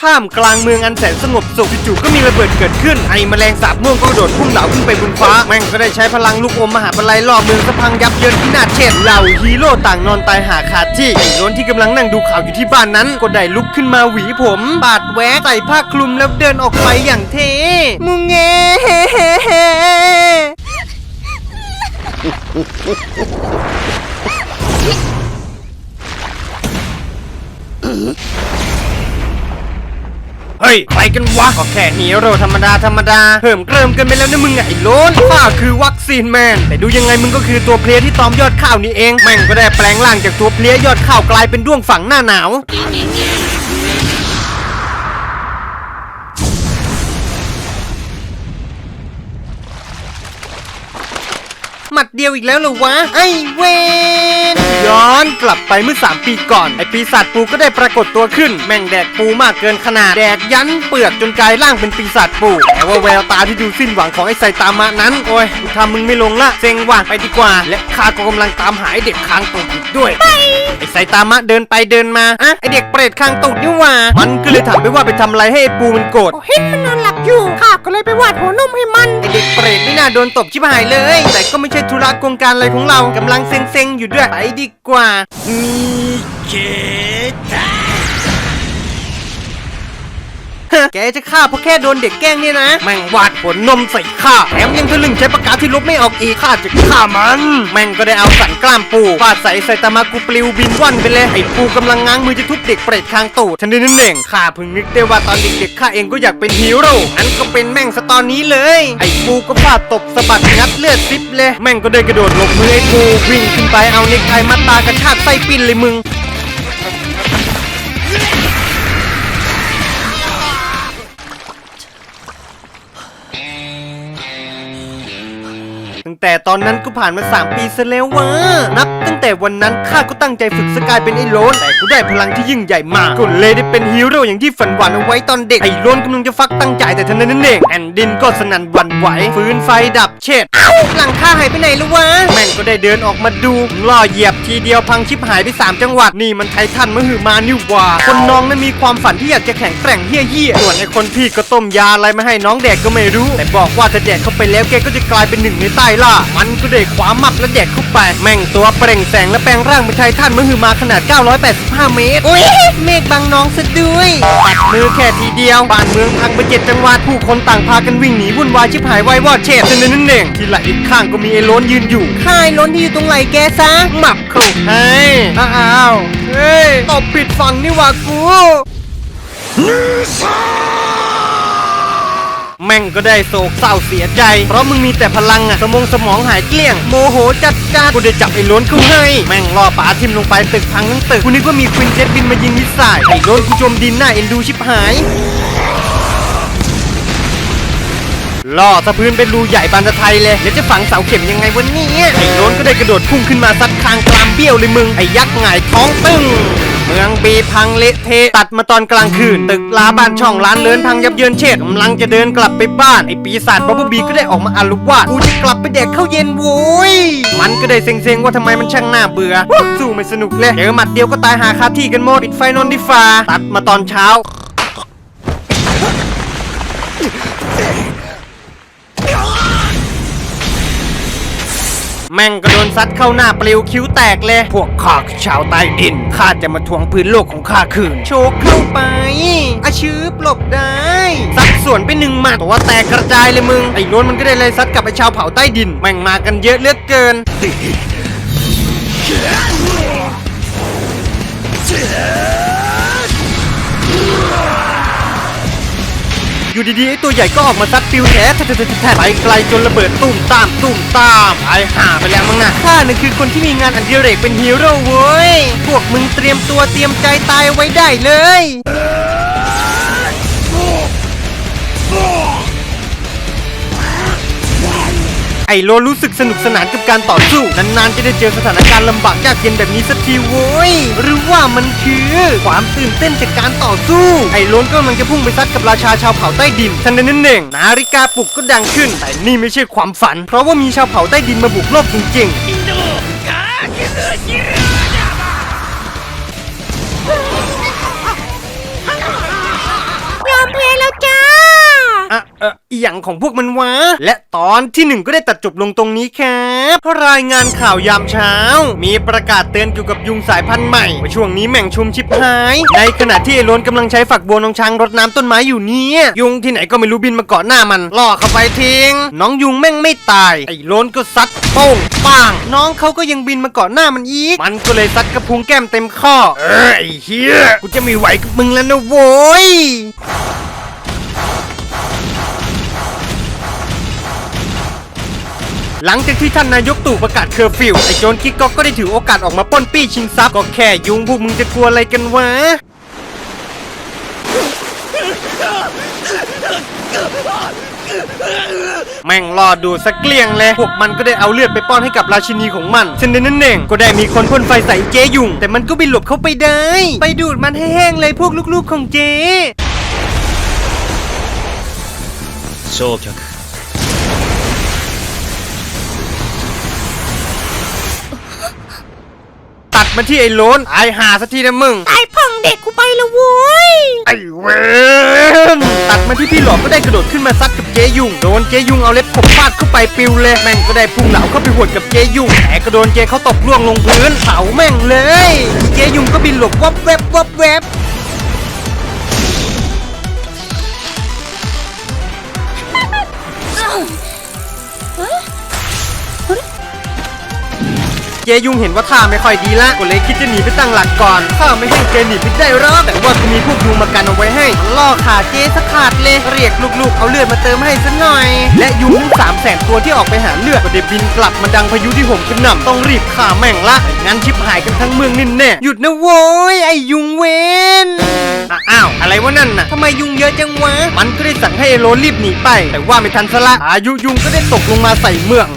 ท่ามกลางเมืองอันแสนสงบสุขจู่ๆก็มีระเบิดเกิดขึ้นไอ้แมลงสาบม่วงก็กระโดดพุ่งเหลาขึ้นไปบนฟ้าแม่งก็ได้ใช้พลังลูกอมมหาปลัยล่อเมืองสะพังยับเยินที่นาเช่นเหล่าฮีโร่ต่างนอนตายหาขาดที่ไอ้ล้นที่กำลังนั่งดูข่าวอยู่ที่บ้านนั้น ก็ได้ลุกขึ้นมาหวีผมปาดแหวกใส่ผ้าคลุมแล้วเดินออกไปอย่างเท่มุงเง ฮ้ยไปกันวะก็แค่ฮีโร่ธรรมดาธรรมดาเพิ่มเกริมกันไปแล้วนะมึงไงไอ้โล้นข้าคือวัคซีนแมน แต่ดูยังไงมึงก็คือตัวเพลียที่ตอมยอดข้าวนี่เอง แม่งก็ได้แปลงร่างจากตัวเพลียยอดข้าวกลายเป็นด้วงฝังหน้าหนาว มัดเดียวอีกแล้วเหรอวะ ไอ้เวนย้อนกลับไปเมื่อ 3 ปีก่อน ไอ้ปีศาจปูก็ได้ปรากฏตัวขึ้น แม่งแดกปูมากเกินขนาด แดกยันเปลือกจนกลายร่างเป็นปีศาจปูแต่ว่าแววตาที่ดูสิ้นหวังของไอ้ไซตามะนั้น โอ้ยกูทำมึงไม่ลงละเซ็งว่ะไปดีกว่า และข้าก็กำลังตามหาไอ้เด็กคางตูดอีกด้วยไอ้ไซตามะเดินไปเดินมาอะไอเด็กเปรตคางตูดนี่หว่า มันก็เลยถามไปว่าไปทำอะไรให้ไอ้ปูมันโกรธเห็นมันนอนหลับอยู่ข้าก็เลยไปวาดหัวนมให้มันไอเด็กเปรตไม่น่าโดนตบชิบหายเลย แต่ก็ไม่ใช่ธุระโครงการอะไรของเรากำลังเซ็งๆอยู่ด้วย ไปดีกว่ามีเกตา แกจะฆ่าเพราะแค่โดนเด็กแกล้งเนี่ยนะ แม่งวาดผลนมใส่ข้าแถมยังทะลึ่งใช้ปากกาที่ลบไม่ออกอีกข้าจะฆ่ามัน แม่งก็ได้เอาสันกล้ามปูฟาดใส่ไซตามากูปลิวบินว่อนไปเลยไอ้ปูกำลังง้างมือจะทุบเด็กเปรตคางตูดทันทีนั่นเองข้าเพิ่งนึกได้ว่าตอนเด็กๆข้าเองก็อยากเป็นฮีโร่งั้นก็เป็นแม่งซะตอนนี้เลย ไอ้ปูก็ฟาดตบสะบัดงัดเลือดซิบเลยแม่งก็ได้กระโดดหลบมือไอ้ปูวิ่งขึ้นไปเอาเน็กไทมัดตากระชากไส้ปิ้นเลยมึง ตั้งแต่ตอนนั้นก็ผ่านมา 3 ปีซะแล้ววะนับ ตั้งแต่วันนั้นข้าก็ตั้งใจฝึกสกายเป็นไอ้โลนแต่กูได้พลังที่ยิ่งใหญ่มากก็เลยได้เป็นฮีโร่อย่างที่ฝันหวานเอาไว้ตอนเด็กไอ้โลนกำลังจะฟักตั้งใจแต่ทันนั้นนั่นเองแผ่นดินก็สนั่นหวั่นไหวฟืนไฟดับเช็ดเอ้าหลังข้าหายไปไหนแล้ววะแม่ง ก็ได้เดินออกมาดูล่อเหยียบทีเดียวพังชิบหายไป 3 จังหวัด นี่มันไททันมหึมานี่หว่า คนน้องนั้นมีความฝันที่อยากจะแข่งแกร่งเฮี้ยๆส่วนไอ้คนพี่ก็ต้มยาอะไรมาให้น้องแดกก็ไม่รู้ แต่บอกว่าถ้าแดกเข้าไปแล้วแกก็จะกลายเป็นหนึ่งในใต้ล่า มันก็ได้ขวามับและแดกเข้าไป แม่งตัวเปล่งแสงและแปลงร่างเป็นไททันมหึมาขนาด 985 เมตร อุ้ยเมฆบังน้องซะด้วยปัดมือแค่ทีเดียวบ้านเมืองพังไปเจ็ดจังหวัดผู้คนต่างพากันวิ่งหนีวุ่นวายชิบหายวายวอดเฉดจนนั่นเองที่ไหลอีกข้างก็มีไอ้ล้นยืนอยู่ข้ายล้นที่อยู่ตรงไหลแกซะ หมับครุกให้อ้าวเฮ้ยตบปิดฝั่งนี่หว่ากูแม่งก็ได้โศกเศร้าเสียใจ เพราะมึงมีแต่พลังอะสมองสมองหายเกลี้ยง โมโหจัดจ้านกูได้จับไอ้โล้นเข้าให้ แม่งล่อป๋าทิมลงไปตึกพังทั้งตึกกูนึกว่ามีควินเจ็ตบินมายิงมิสไซล์ไอ้โล้นกูจมดินหน้าเอ็นดูชิบหาย ล่อสะพื้นเป็นรูใหญ่บานตะไทยเลยเดี๋ยวจะฝังเสาเข็มยังไงวันนี้ไอ้โล้นก็ได้กระโดดพุ่งขึ้นมาซัดคางกลามเบี้ยวเลยมึง ไอ้ยักษ์หงายท้องตึ้งเมืองบีพังเละเทะตัดมาตอนกลางคืน ตึกลาบ้านช่องร้านเลินพังยับเยินเช่กำลังจะเดินกลับไปบ้านไอ้ปีศาจบับเบิ้ลบีก็ได้ออกมาอาละวาดกูจะกลับไปแดกข้าวเย็นโว้ยมันก็ได้เซ็งๆว่าทำไมมันช่างน่าเบื่อสู้ไม่สนุกเลยเจอหมัดเดียวก็ตายหาคาที่กันหมดปิดไฟนอนดิฟ้าตัดมาตอนเช้า แม่งก็โดนซัดเข้าหน้าปลิวคิ้วแตกเลย พวกข้าคือชาวใต้ดินข้าจะมาทวงพื้นโลกของข้าคืน โชกเข้าไปอาชืบหลบได้ซัดสวนไปหนึ่งหมัดตัวแตกกระจายเลยมึงไอ้โล้นมันก็ได้เลยซัดกลับไปชาวเผ่าใต้ดิน แม่งมากันเยอะเลือเกิน อยู่ดีๆไอ้ตัวใหญ่ก็ออกมาซัดปิวแท้แท้ๆๆไปไกลจนระเบิดตุ้มตามตุ้มตามไอ้ห่าไปแล้วมั้งนะข้าน่ะคือคนที่มีงานอดิเรกเป็นฮีโร่เว้ย พวกมึงเตรียมตัวเตรียมใจตายไว้ได้เลย ไอโลรู้สึกสนุกสนานกับการต่อสู้ นานๆ จะได้เจอสถานการณ์ลำบากยากเย็นแบบนี้สักทีโว้ย หรือว่ามันคือความตื่นเต้นจากการต่อสู้ ไอโลนก็กำลังจะพุ่งไปซัดกับราชาชาวเผ่าใต้ดิน ทันใดนั้นเองนาฬิกาปลุกก็ดังขึ้น แต่นี่ไม่ใช่ความฝัน เพราะว่ามีชาวเผ่าใต้ดินมาบุกโลกจริงๆ เอออหย่างของพวกมันวะ และตอนที่หนึ่งก็ได้ตัดจบลงตรงนี้ครับรายงานข่าวยามเช้า มีประกาศเตือนเกี่ยวกับยุงสายพันธุ์ใหม่ว่าช่วงนี้แม่งชุมชิบหาย ในขณะที่ไอ้โลนกำลังใช้ฝักบัวน้องช้างรดน้ำต้นไม้อยู่เนี่ยยุงที่ไหนก็ไม่รู้บินมาเกาะหน้ามันล่อเข้าไปทิ้งน้องยุงแม่งไม่ตาย ไอ้โลนก็ซัดโป้งปังน้องเขาก็ยังบินมาเกาะหน้ามันอีก มันก็เลยซัดกระพุ้งแก้มเต็มข้อ เอ้ยไอ้เฮียกูจะไม่ไหวกับมึงแล้วนะโว้ย หลังจากที่ท่านนายกตู่ประกาศเคอร์ฟิวไอ้โจรกิ๊กก๊อกก็ได้ถือโอกาสออกมาป้นปี้ชิงทรัพย์ก็แค่ยุงพวกมึงจะกลัวอะไรกันวะแม่งรอดูสักเกลี้ยงเลย พวกมันก็ได้เอาเลือดไปป้อนให้กับราชินีของมันเช่นนั้นเองก็ได้มีคนพ่นไฟใส่เจยุง แต่มันก็บินหลบเข้าไปได้ ไปดูดมันให้แห้งเลยพวกลูกๆของเจ焼却ตัด มาที่ไอ้โลนไอ้หาสักทีนะมึง ตายพังเด็กกูไปแล้วโว้ย ไอ้เวนตัดมาที่พี่หลอดก็ได้กระโดดขึ้นมาซัดกับเจยุงโดนเจยุงเอาเล็บขบฟาดเข้าไปปิวเลยแม่งก็ได้พุ่งเหลาเข้าไปหวดกับเจยุงแต่ก็โดนเจเขาตกล่วงลงพื้นเผาแม่งเลย เจยุงก็บินหลบวับแวบวับแวบ จยุงเห็นว่าท่าไม่ค่อยดีละก็เลยคิดจะหนีไปตั้งหลักก่อนข้าไม่ให้เจหนีไปได้หรอกแต่ว่าก็มีพวกยุงมากันเอาไว้ให้ล่อขาเจสักขาดเลยเรียกลูกๆ เอาเลือดมาเติมให้ซะหน่อย และยุงทั้งสามแสนตัวที่ออกไปหาเลือดก็ได้บินกลับมาดังพายุที่ห่มกระหน่ำต้องรีบฆ่าแม่งละงั้นชิบหายกันทั้งเมืองนินแน่หยุดนะโว้ยไอ้ยุงเวนอ้าวอะไรวะนั่นน่ะทำไมยุงเยอะจังวะมันก็ได้สั่งให้ไอ้โรรีบหนีไป แต่ว่าไม่ทันซะละอายุยุงก็ได้ตกลงมาใส่เมือง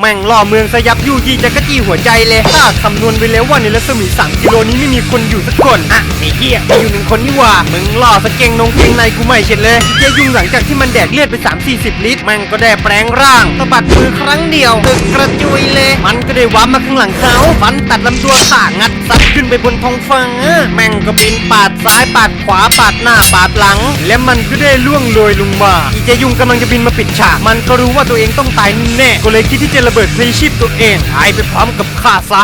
แม่งล่อเมืองสยับยู่ยี่จะกระจี้หัวใจเลยถ้าคำนวณไปแล้วว่าในรัศมี 3 กิโลนี้ไม่มีคนอยู่สักคนอะไอ้เหี้ยมีอยู่หนึ่งคนนี่ว่ามึงล่อสะเกงนงเกงในกูไม่เช็ดเลยเจยุงหลังจากที่มันแดกเลือดไป 3 40 ลิตรแม่งก็ได้แปลงร่างสะบัดมือครั้งเดียวตึกกระจุยเลย มันก็ได้วับมาข้างหลังเขาฟันตัดลำตัวขางัดซัดขึ้นไปบนท้องฟ้าแม่งก็บินปาดซ้ายปาดขวาปาดหน้าปาดหลัง และมันก็ได้ล่วงโรยลงมาอีเจยุงกำลังจะบินมาปิดฉากมันก็รู้ว่าตัวเองต้องตายแน่ก็เลยคิดที่จะระเบิดพลีชีพตัวเองหายไปพร้อมกับข้าซะ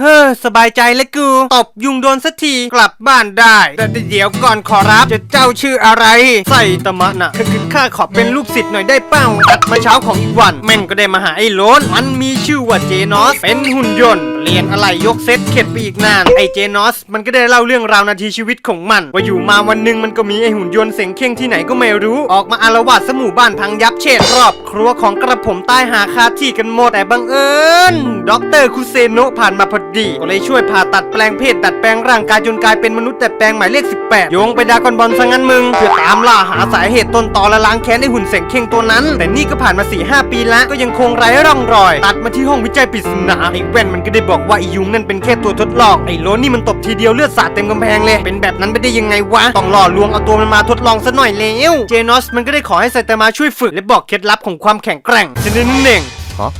เฮ้อสบายใจแล้วกู ตบยุงโดนสักทีกลับบ้านได้ แต่เดี๋ยวก่อนขอรับจะเจ้าชื่ออะไร ใส่ตะมะนะคือคือข้าขอเป็นลูกศิษย์หน่อยได้เป้าตัดมาเช้าของอีกวัน แม่งก็ได้มาหาไอ้โลนมันมีชื่อว่าเจนอสเป็นหุ่นยนต์ เปลี่ยนอะไรยกเซตเข็ดไปอีกนาน ไอเจนอส มันก็ได้เล่าเรื่องราวนาทีชีวิตของมัน ว่าอยู่มาวันหนึ่งมันก็มีไอหุ่นยนต์เสียงเข่งที่ไหนก็ไม่รู้ ออกมาอารวาสสมู่บ้านพังยับเช่นรอบ ครัวของกระผมใต้หาคาที่กันหมดแต่บังเอิญด็อกเตอร์คุเซโนะผ่านมาพอดี ก็เลยช่วยผ่าตัดแปลงเพศดัดแปลงร่างกายจนกลายเป็นมนุษย์แต่แปลงหมายเลข 18 โยงไปดากอนบอลซะงั้นมึงเพื่อตามล่าหาสาเหตุต้นตอและล้างแค้นไอหุ่นเสียงเข่งตัวนั้น แต่นี่ก็ผ่านมา4-5ปีแล้วก็ยังคงไร้ร่องรอย ตัดมาที่ห้องวิจัยปริศนาไอแว่นมันก็ได้บอกอกว่าไอยุงนั่นเป็นแค่ตัวทดลองไอ้โลนี่มันตบทีเดียวเลือดสาดเต็มกำแพงเลย เป็นแบบนั้นไปได้ยังไงวะ ต้องหล่อลวงเอาตัวมันมาทดลองซะหน่อยแล้วเจนอสมันก็ได้ขอให้ไซตามาช่วยฝึก และบอกเคล็ดลับของความแข็งแกร่งชนิดนึงฮะ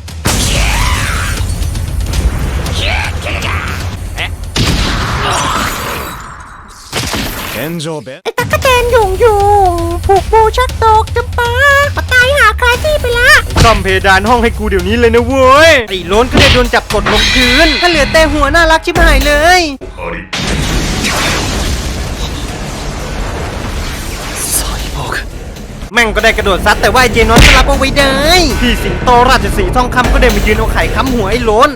ไอตากะเตนยุงยุงผูกปูชักตกจำปา ปะตายหาคาที่ไปละซ่อมเพดานห้องให้กูเดี๋ยวนี้เลยนะเว้ยไอ้โล้นก็ได้โดนจับกดลงพื้นถ้าเหลือแต่หัวน่ารักชิบหายเลย แม่งก็ได้กระโดดซัดแต่ว่าไอ้เจนอนก็รับเอาไว้ได้พี่สิงโตราชสีห์ทองคำก็ได้มายืนเอาไข่ค้ำหัวไอ้โล้น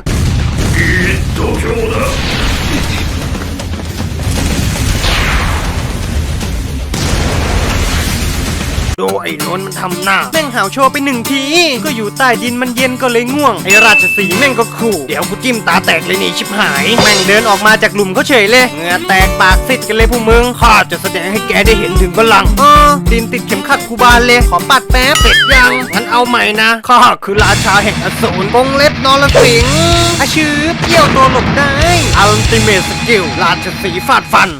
ดูไอ้โล้นมันทำหน้า แม่งหาวโชว์ไปหนึ่งที ก็อยู่ใต้ดินมันเย็นก็เลยง่วง ไอ้ราชสีห์แม่งก็ขู่ เดี๋ยวกูจิ้มตาแตกเลยนี่ชิบหาย แม่งเดินออกมาจากหลุมเขาเฉยเลยเหงื่อแตกปากซิดกันเลยพวกมึงข้าจะแสดงให้แกได้เห็นถึงพลังอ๋อดินติดเข็มขัดกูบานเลยขอปัดแป๊บเสร็จยังงั้นเอาใหม่นะข้าคือราชาแห่งอสูรกงเล็บนรสิงห์อาชืบเกี่ยวตัวหลบได้อัลติเมทสกิลราชสีห์ฟาดฟัน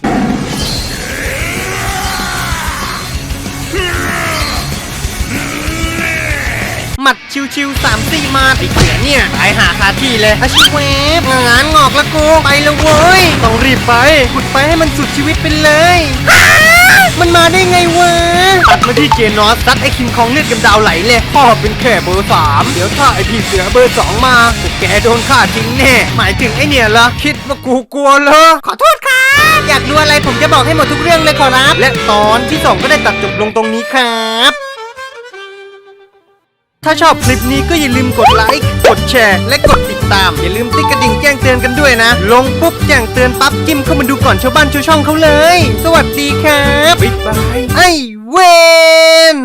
หมัดชิวๆสามสี่มาไอ้เสือเนี่ยตายหาคาที่เลยอาชิเวฟงานงอกละกูไปและเว้ยต้องรีบไปขุดไปให้มันสุดชีวิตไปเลย มันมาได้ไงวะตัดมาที่เจนอสซัดไอ้คิงคองเลือดกำดาวไหลเลยพ่อเป็นแค่เบอร์สามเดี๋ยวถ้าไอ้พี่เสือเบอร์สองมาพวกแกโดนฆ่าทิ้งแน่หมายถึงไอ้เนี่ยละคิดว่ากูกลัวเหรอขอโทษครับอยากรู้อะไรผมจะบอกให้หมดทุกเรื่องเลยขอรับ และตอนที่2ก็ได้ตัดจบลงตรงนี้ครับ ถ้าชอบคลิปนี้ก็อย่าลืมกดไลค์ กดแชร์ และกดติดตาม อย่าลืมติ๊กกระดิ่งแจ้งเตือนกันด้วยนะ ลงปุ๊บแจ้งเตือนปั๊บกิมเข้ามาดูก่อนชาวบ้านชาวช่องเขาเลย สวัสดีครับบ๊ายบายไอเวน